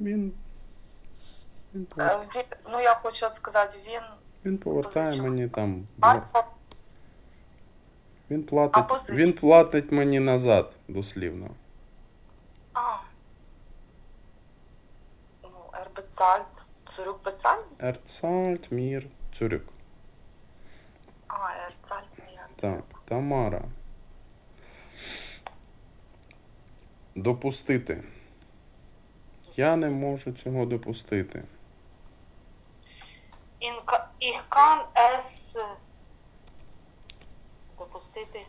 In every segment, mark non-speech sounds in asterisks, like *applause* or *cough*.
Він. Е, він- ну я хочу от сказати, він він повертає мені там. Альфа Він платить, позичив. він платить мені назад, дослівно. А. Ну, Ербецальт, Цурюк Бецаль? Ерцальт, мір, цюрюк. А, Ерцальт, ні, Так, Тамара. Допустити. Я не можу цього допустити. Ich kann es допустити.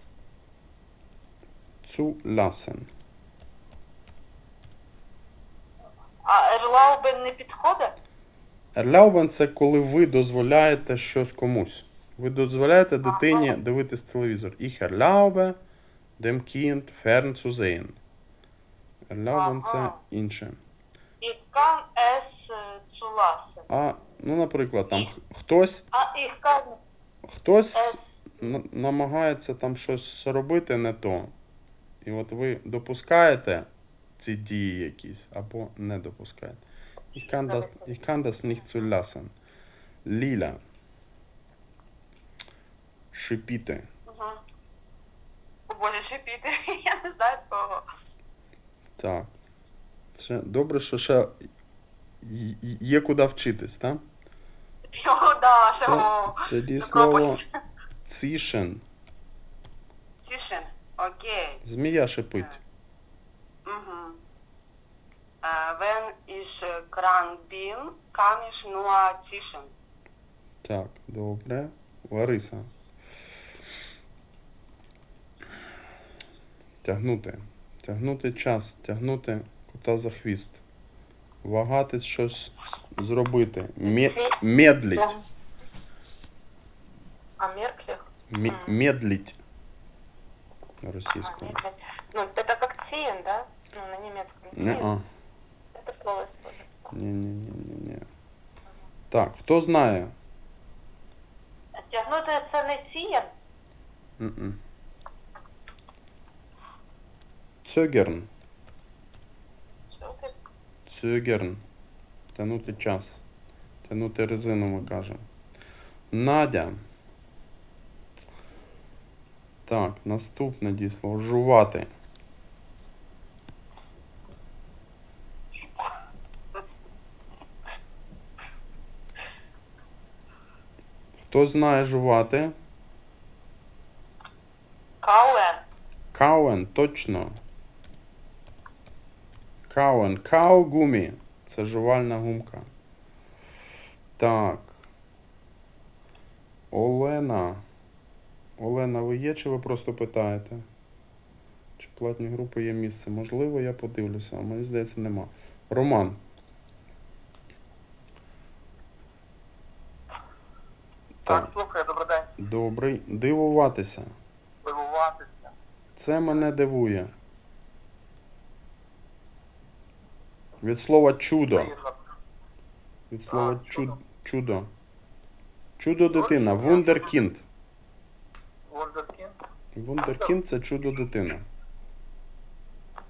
Ласен. А erlauben не підходить? Erlauben – це коли ви дозволяєте щось комусь. Ви дозволяєте дитині дивитись телевізор. Ich erlaube dem Kind fernzusehen. Erlauben – це інше. Ich kann es. А, ну, наприклад, там хтось, А kann хтось на- намагається там щось робити не то. І от ви допускаєте ці дії якісь або не допускаєте. Ich kann das, ich nicht zulassen. Ліля. Шипіти. Мгм. О Боже, шипіти. *laughs* Я не знаю кого. Так. Це добре, що ще є куди вчитись, так? Його, да, ще Це, це дієслово пропуск. цішен. Окей. Змія шипить. Mhm. Äh, wenn ich äh, krank bin, kann ich. Так, добре. Лариса. Тягнути. Тягнути час, тягнути кота за хвіст. Вагатись щось зробити. Медлить. А Мерклих? Ме- медлить. А, медлить. Ну, это как циен, да? Ну, на немецком. Не, Циен. а. Это слово используется. Ні, ні, ні, ні. Так, хто знає? Тягнути це не цієн. М-м. Цьогерн. Цюгерн. Тянути час. Тянути резину, ми кажемо. Надя. Так, наступне дійсло. Жувати. Хто знає жувати? Кауен. Кауен, точно. Кауен. Каугумі. Це жувальна гумка. Так. Олена. Олена, ви є чи ви просто питаєте? Чи платні групи є місце? Можливо, я подивлюся, а мені здається, нема. Роман. Так, Так, слухай, добрий день. добрий. Дивуватися. Дивуватися. Це мене дивує. Від слова чудо. Від слова чудо. чудо. Чудо дитина. Вундеркінд. Вундеркінд. Вундеркінд це чудо дитина.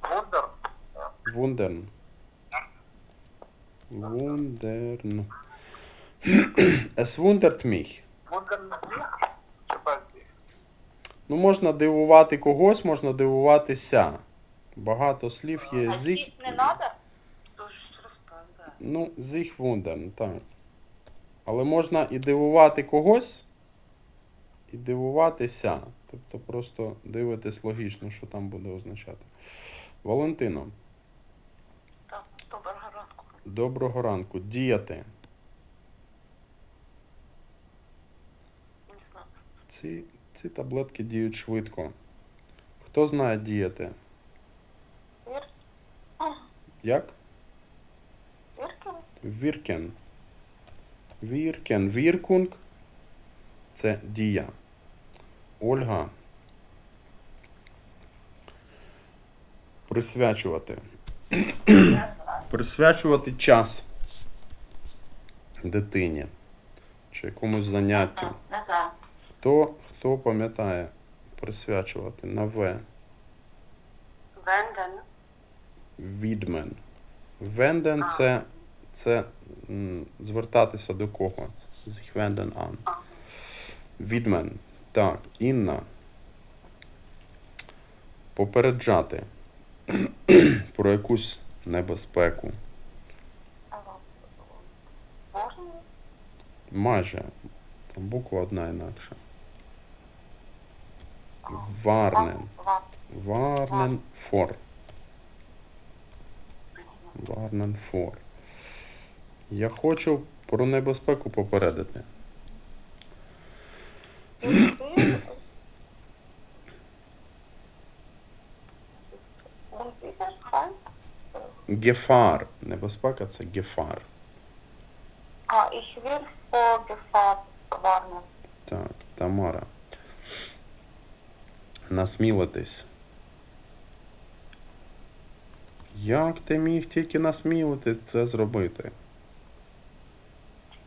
Вундер. Вундерн. Вундерн. Es wundert mich. Ну, можна дивувати когось, можна дивуватися. Багато слів є зіх. не треба? Ну, зіх вундерн, так. Але можна і дивувати когось, і дивуватися. Тобто просто дивитись логічно, що там буде означати. Валентино, Так, доброго ранку. доброго ранку. Діяти. Ці, ці таблетки діють швидко. Хто знає діяти? Як? Віркен. Віркен. Віркунг. Це дія. Ольга. Присвячувати. Присвячувати час дитині чи якомусь заняттю. Хто, хто пам'ятає присвячувати на В. Венден. Відмен. Венден це, це м, звертатися до кого? Sich wenden an. Відмен. Так, Інна. Попереджати *clears throat* про якусь небезпеку. Майже. Там буква одна інакша. Варнен. Ва- Варнен фор. Варнен фор. Я хочу про небезпеку попередити. Гефар. Небезпека це гефар. Ah, ich will vor Gefahr warnen. Так, Тамара. Насмілитись. Як ти міг тільки насмілитись це зробити?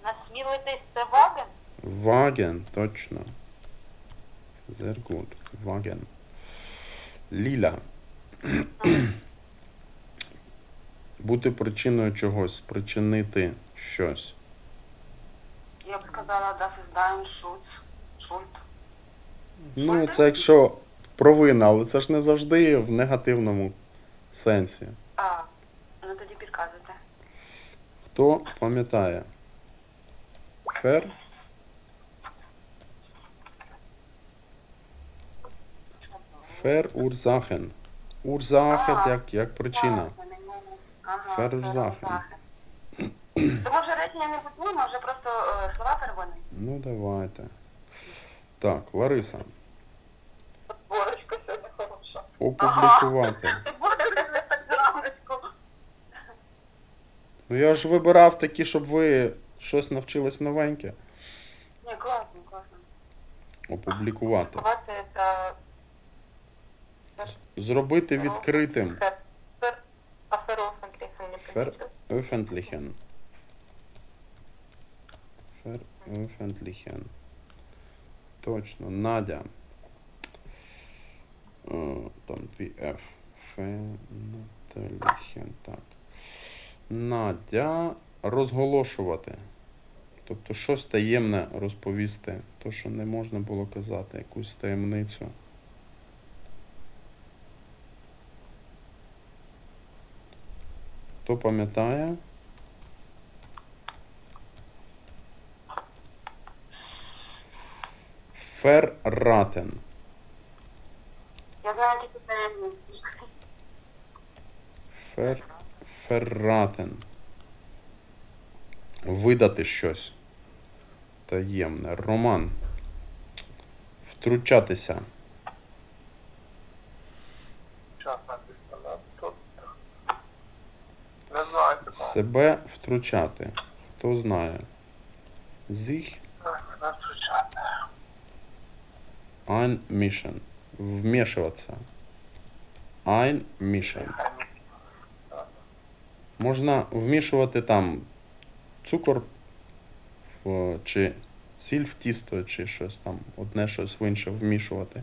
Насмілитись це ваген? Ваген, точно. Sehr gut. Ваген. Ліля. *clears throat* Бути причиною чогось, спричинити щось. Я б сказала, das ist dein Schutz. Schuld. Ну, це якщо провина, але це ж не завжди в негативному сенсі. А, ну тоді підказуйте. Хто пам'ятає? Фер? Фер урзахен. Урзахет як, як причина. Ага, Verursachen. verursachen. Тому вже речення не будуємо, вже просто е, слова переводимо. Ну, давайте. Так, Лариса. Борочка сьогодні хороша. Опублікувати. Ти *laughs* будеш рамочку. Ну я ж вибирав такі, щоб ви щось навчились новеньке. Ні, класно, класно. Опублікувати. Та Зробити відкритим. veröffentlichen. Veröffentlichen. Точно. Надя. Е, Там дві F. Veröffentlichen. Так. Надя. Розголошувати. Тобто щось таємне розповісти. То, що не можна було казати, якусь таємницю. Хто пам'ятає? Ферратен. Я знаю тільки таємниці. Фер... Ферратен. Видати щось. Таємне. Роман. Втручатися. Себе втручати. Хто знає? Зіх ein Mission. Вмішуватися. Ein Mission. Можна вмішувати там цукор чи сіль в тісто, чи щось там, одне щось в інше вмішувати.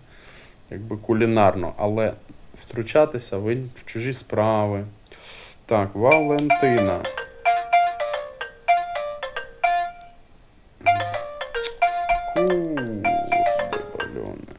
Якби кулінарно, але втручатися в чужі справи. Так, Валентина.